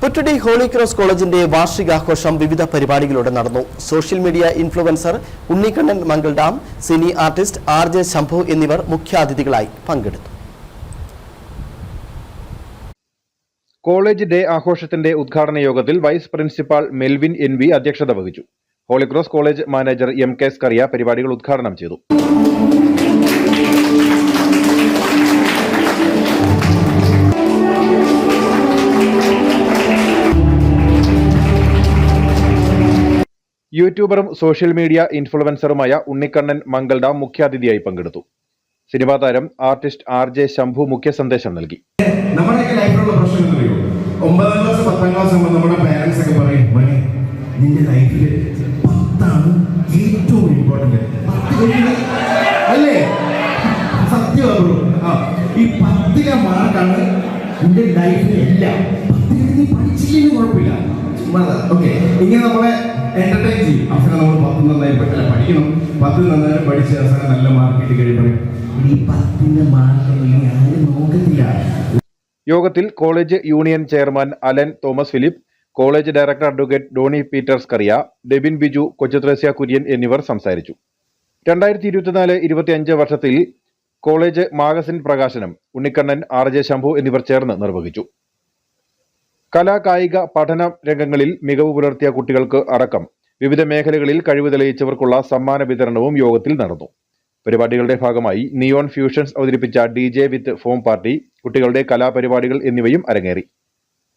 Puttady holy cross കോളേജിന്റെ വാർഷികാഘോഷം വിവിധ പരിപാടികളോടെ നടന്നു. Social media influencer Unnikannan Mangaldam cine artist R J Shambhu എന്നിവർ മുഖ്യാതിഥികളായി പങ്കെടുത്തു. കോളേജ് ഡേ ആഘോഷത്തിന്റെ ഉദ്ഘാടന യോഗത്തിൽ vice principal Melvin N V അധ്യക്ഷത വഹിച്ചു. Holy Cross college manager M K Skaria പരിപാടികൾ ഉദ്ഘാടനം ചെയ്തു. യൂട്യൂബറും സോഷ്യൽ മീഡിയ ഇൻഫ്ലുവൻസറുമായ ഉണ്ണിക്കണ്ണൻ മംഗൾഡ മുഖ്യാതിഥിയായി പങ്കെടുത്തു. സിനിമാ താരം ആർട്ടിസ്റ്റ് ആർ ജെ ശംഭു മുഖ്യ സന്ദേശം നൽകി. നമ്മുടെ ലൈഫിലുള്ള പ്രശ്നം ഒമ്പതാം ക്ലാസ് പത്താം ക്ലാസ് നമ്മുടെ ഒക്കെ പറയും നിന്റെ ലൈഫിൽ അല്ലേ? ഈ മാർക്കാണ് നിന്റെ പഠിച്ചില്ലെങ്കിൽ കുഴപ്പമില്ല. ഓക്കെ ഇങ്ങനെ നമ്മളെ എന്റർടൈൻ ചെയ്യും. അവസാനം നമ്മൾ പത്ത് നന്നായി പറ്റില്ല പഠിക്കണം. പത്ത് നന്നായി പഠിച്ച് അവസാനം നല്ല മാർക്ക് കിട്ടി കഴിയുമ്പോൾ ഈ പത്തിന്റെ മാർക്ക് ഇനി ആരും നോക്കത്തില്ല. യോഗത്തിൽ college union chairman Alan Thomas Philip college director advocate Doney Peters Kariya Debin Biju Kochuthresia Kurian എന്നിവർ സംസാരിച്ചു. രണ്ടായിരത്തി ഇരുപത്തിനാല് ഇരുപത്തിയഞ്ച് വർഷത്തിൽ കോളേജ് മാഗസിൻ പ്രകാശനം ഉണ്ണിക്കണ്ണൻ ആർ ജെ ശംഭു എന്നിവർ ചേർന്ന് നിർവഹിച്ചു. കലാ കായിക പഠന രംഗങ്ങളിൽ മികവ് പുലർത്തിയ കുട്ടികൾക്ക് അടക്കം വിവിധ മേഖലകളിൽ കഴിവ് തെളിയിച്ചവർക്കുള്ള സമ്മാന വിതരണവും യോഗത്തിൽ നടന്നു. പരിപാടികളുടെ ഭാഗമായി നിയോൺ ഫ്യൂഷൻസ് അവതരിപ്പിച്ച D J with foam party കുട്ടികളുടെ കലാപരിപാടികൾ എന്നിവയും അരങ്ങേറി.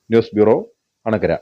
News bureau Anakkara.